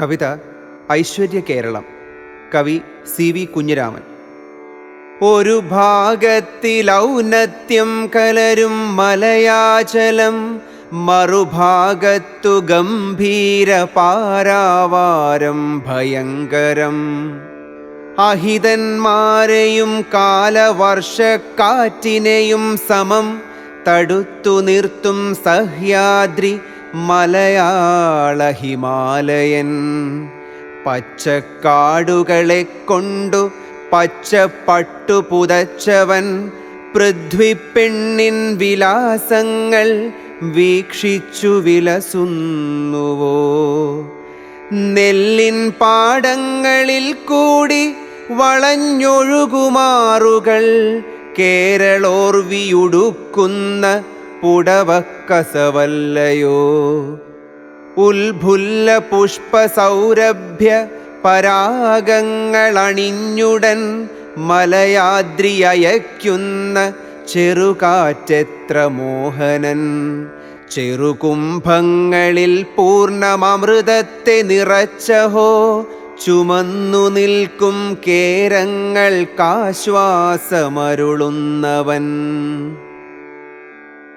കവിത ഐശ്വര്യ കേരളം. കവി C V Kunhiraman. ഒരു ഭാഗത്തിൽ ഔന്നത്യം കലരും മലയാചലം മറുഭാഗത്തു ഗംഭീര പാരാവാരം ഭയങ്കരം. അഹിതന്മാരെയും കാലവർഷക്കാറ്റിനെയും സമം തടുത്തു നിർത്തും സഹ്യാദ്രി മലയാള ഹിമാലയൻ. പച്ചക്കാടുകളെ കൊണ്ടു പച്ചപ്പട്ടു പുതച്ചവൻ. പൃഥ്വിപ്പെണ്ണിൻ വിലാസങ്ങൾ വീക്ഷിച്ചു വിലസുന്നുവോ. നെല്ലിൻ പാടങ്ങളിൽ കൂടി വളഞ്ഞൊഴുകുമാറുകൾ. കേരളോർവിയുടുക്കുന്ന പുടവക്കസവല്ലയോ? ഉൽഭുല്ല പുഷ്പസൗരഭ്യ പരാഗങ്ങളണിഞ്ഞുടൻ മലയാദ്രിയയക്കുന്ന ചെറുകാറ്റെത്ര മോഹനൻ ചെറുകുംഭങ്ങളിൽ പൂർണമൃതത്തെ നിറച്ചഹോ ചുമന്നു നിൽക്കും കേരങ്ങൾക്കാശ്വാസമരുളുന്നവൻ